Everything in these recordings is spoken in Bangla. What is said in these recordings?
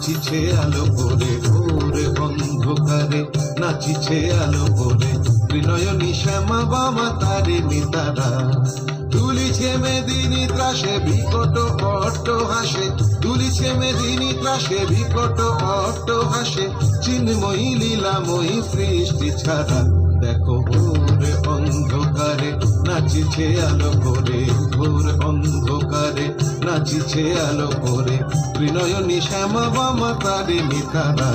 নাচিছে আলো করে ভোরে অন্ধকারে নাচিছে আলো করে ত্রিনয়নী শ্যামা বামা তারে নিতারা তুলিছে মেদিনী ত্রাসে বিকট অট্ট হাসে। তুলিছে মেদিনী ত্রাসে বিকট অট্ট হাসে, চিন্ময়ী, লীলাময়ী সৃষ্টি ছাড়া। দেখো ভোরে অন্ধকারে। নাচিছে আলো করে ঘোর অন্ধকারে নাচিছে আলো করে ত্রিনয়নী শ্যামা বামা তারে নিতারা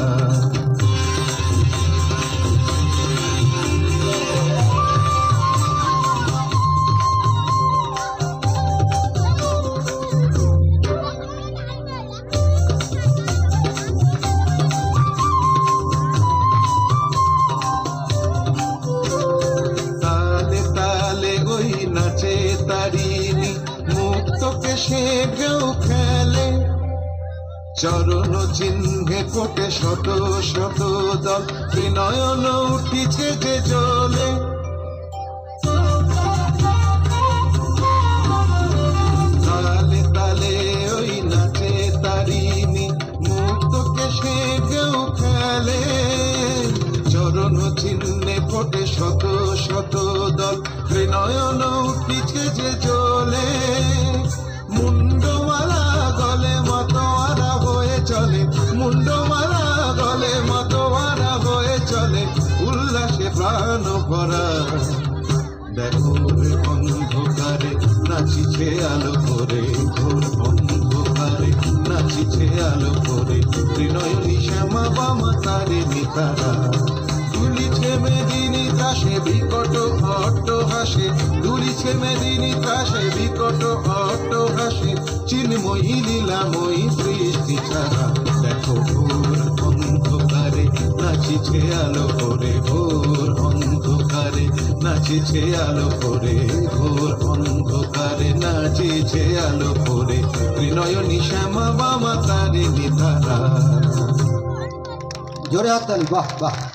সে কেউ খেলে। চরণ চিহ্নে কোটে শত শত দল। ত্রিনয়ন উঠিছে যে জলে। তালে তালে ওই খেলে। চরণ চিহ্নে ফোটে শত শত দল। ত্রিনয়ন উঠিছে যে জলে। চলে, মুন্ডমালা গলে মতোয়ারা হয়ে চলে, উল্লাসে প্রাণ ভরা। দেখো অন্ধকারে, নাচিছে আলো করে, ঘোর অন্ধকারে, নাচিছে আলো করে ত্রিনয়নী শ্যামা বামা তারে নিতারা। তুলিছে মেদিনী ত্রাসে বিকট অট্ট হাসে। তুলিছে মেদিনী ত্রাসে বিকট অট্ট হাসে। চিন্ময়ী লীলাময়ী সৃষ্টি ছাড়া। নাচিছে আলো করে ঘোর অন্ধকারে, নাচেছে আলো করে ঘোর অন্ধকারে, নাচেছে আলো করে ত্রিনয়নী শ্যামা বামা তারে। নিধারা জোরে হাত বাহ বাহ।